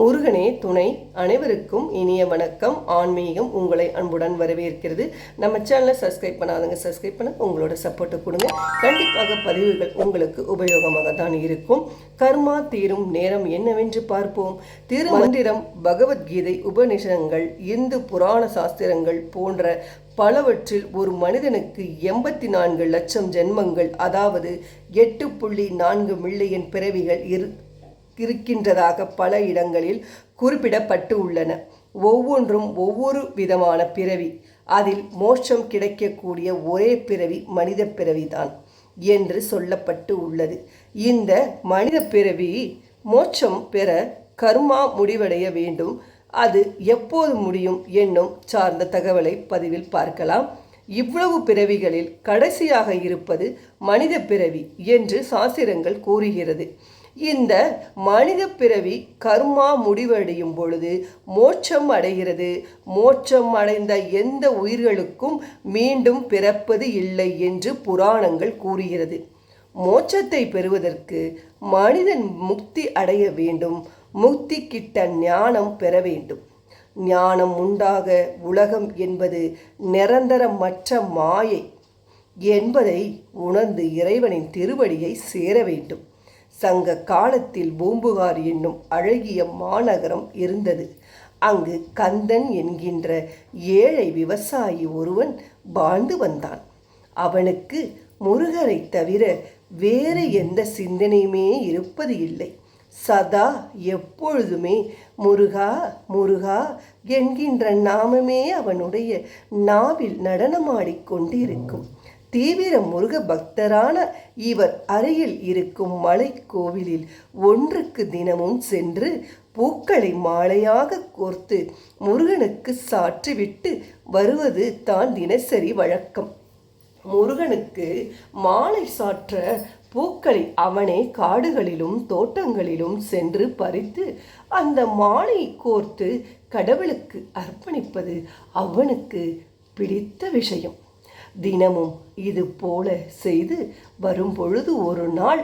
முருகனே துணை அனைவருக்கும் இனிய வணக்கம். ஆன்மீகம் உங்களை அன்புடன் வரவேற்கிறது. நம்ம சேனலை சப்ஸ்கிரைப் பண்ணாதவங்க சப்ஸ்கிரைப் பண்ண உங்களோட சப்போர்ட்டை கொடுங்க. கண்டிப்பாக பதிவுகள் உங்களுக்கு உபயோகமாக தான் இருக்கும். கர்மா தீரும் நேரம் என்னவென்று பார்ப்போம். திருமந்திரம் பகவத்கீதை உபநிஷங்கள் இந்து புராண சாஸ்திரங்கள் போன்ற பலவற்றில் ஒரு மனிதனுக்கு எண்பத்தி நான்கு லட்சம் ஜென்மங்கள் அதாவது எட்டு புள்ளி நான்கு மில்லியன் பிறவிகள் இரு இருக்கின்றதாக பல இடங்களில் குறிப்பிடப்பட்டு உள்ளன. ஒவ்வொன்றும் ஒவ்வொரு விதமான பிறவி. அதில் மோட்சம் கிடைக்கக்கூடிய ஒரே பிறவி மனித பிறவிதான் என்று சொல்லப்பட்டு உள்ளது. இந்த மனித பிறவி மோட்சம் பெற கர்மா முடிவடைய வேண்டும். அது எப்போது முடியும் என்னும் சார்ந்த தகவலை பதிவில் பார்க்கலாம். இவ்வளவு பிறவிகளில் கடைசியாக இருப்பது மனித பிறவி என்று சாஸ்திரங்கள் கூறுகிறது. இந்த மனித பிறவி கர்மா முடிவடையும் பொழுது மோட்சம் அடைகிறது. மோட்சம் அடைந்த எந்த உயிர்களுக்கும் மீண்டும் பிறப்பது இல்லை என்று புராணங்கள் கூறுகிறது. மோட்சத்தை பெறுவதற்கு மனிதன் முக்தி அடைய வேண்டும். முக்தி கிட்ட ஞானம் பெற வேண்டும். ஞானம் உண்டாக உலகம் என்பது நிரந்தரமற்ற மாயை என்பதை உணர்ந்து இறைவனின் திருவடியை சேர வேண்டும். சங்க காலத்தில் பூம்புகார் என்னும் அழகிய மாநகரம் இருந்தது. அங்கு கந்தன் என்கின்ற ஏழை விவசாயி ஒருவன் வாழ்ந்து வந்தான். அவனுக்கு முருகரை தவிர வேறு எந்த சிந்தனையுமே இருப்பது இல்லை. சதா எப்பொழுதுமே முருகா முருகா என்கின்ற நாமமே அவனுடைய நாவில் நடனமாடிக்கொண்டிருக்கும் இருக்கும் தீவிர முருக பக்தரான இவர் அருகில் இருக்கும் மலை கோவிலில் ஒன்றுக்கு தினமும் சென்று பூக்களை மாலையாக கோர்த்து முருகனுக்கு சாற்றிவிட்டு வருவது தான் தினசரி வழக்கம். முருகனுக்கு மாலை சாற்ற பூக்களை அவனே காடுகளிலும் தோட்டங்களிலும் சென்று பறித்து அந்த மாலை கோர்த்து கடவுளுக்கு அர்ப்பணிப்பது அவனுக்கு பிடித்த விஷயம். தினமும் இது போல செய்து வரும்பொழுது ஒரு நாள்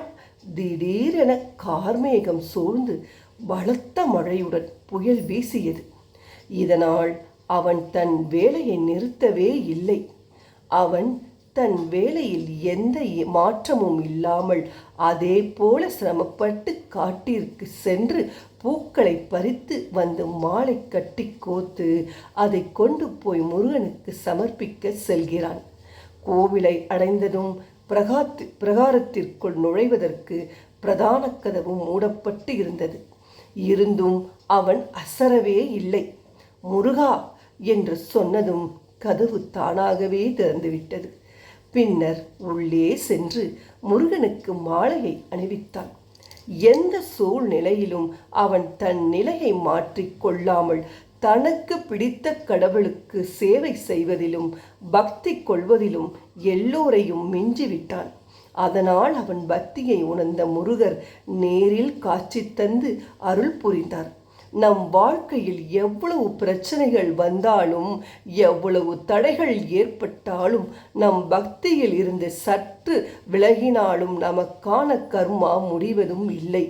திடீரென கார்மேகம் சூழ்ந்து பலத்த மழையுடன் புயல் வீசியது. இதனால் அவன் தன் வேலையை நிறுத்தவே இல்லை. அவன் தன் வேலையில் எந்த மாற்றமும் இல்லாமல் அதே போல சிரமப்பட்டு காட்டிற்கு சென்று பூக்களை பறித்து வந்து மாலை கட்டி கோத்து அதை கொண்டு போய் முருகனுக்கு சமர்ப்பிக்க செல்கிறான். கோவிலை அடைந்ததும் பிரகாத்து பிரகாரத்திற்குள் நுழைவதற்கு பிரதான கதவு மூடப்பட்டு இருந்தது. இருந்தும் அவன் அசரவே இல்லை. முருகா என்று சொன்னதும் கதவு தானாகவே திறந்துவிட்டது. பின்னர் உள்ளே சென்று முருகனுக்கு மாலையை அணிவித்தான். எந்த சூழ்நிலையிலும் அவன் தன் நிலையை மாற்றிக் கொள்ளாமல் தனக்கு பிடித்த கடவுளுக்கு சேவை செய்வதிலும் பக்தி கொள்வதிலும் எல்லோரையும் மிஞ்சிவிட்டான். அதனால் அவன் பக்தியை உணர்ந்த முருகர் நேரில் காட்சி தந்து அருள் புரிந்தார். நம் வாழ்க்கையில் எவ்வளவு பிரச்சனைகள் வந்தாலும் எவ்வளவு தடைகள் ஏற்பட்டாலும் நம் பக்தியில் இருந்து சற்று விலகினாலும் நமக்கான கர்மா முடிவதும் இல்லை.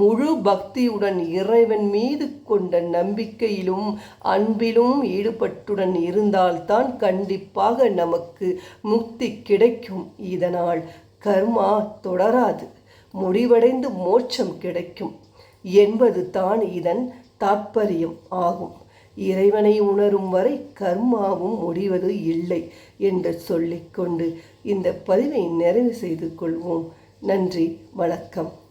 முழு பக்தியுடன் இறைவன் மீது கொண்ட நம்பிக்கையிலும் அன்பிலும் ஈடுபட்டுடன் இருந்தால்தான் கண்டிப்பாக நமக்கு முக்தி கிடைக்கும். இதனால் கர்மா தொடராது முடிவடைந்து மோட்சம் கிடைக்கும். என்பது தான் இதன் தாற்பயம் ஆகும். இறைவனை உணரும் வரை கர்மாவும் முடிவது இல்லை என்று சொல்லிக்கொண்டு இந்த பதிவை நிறைவு செய்து கொள்வோம். நன்றி வணக்கம்.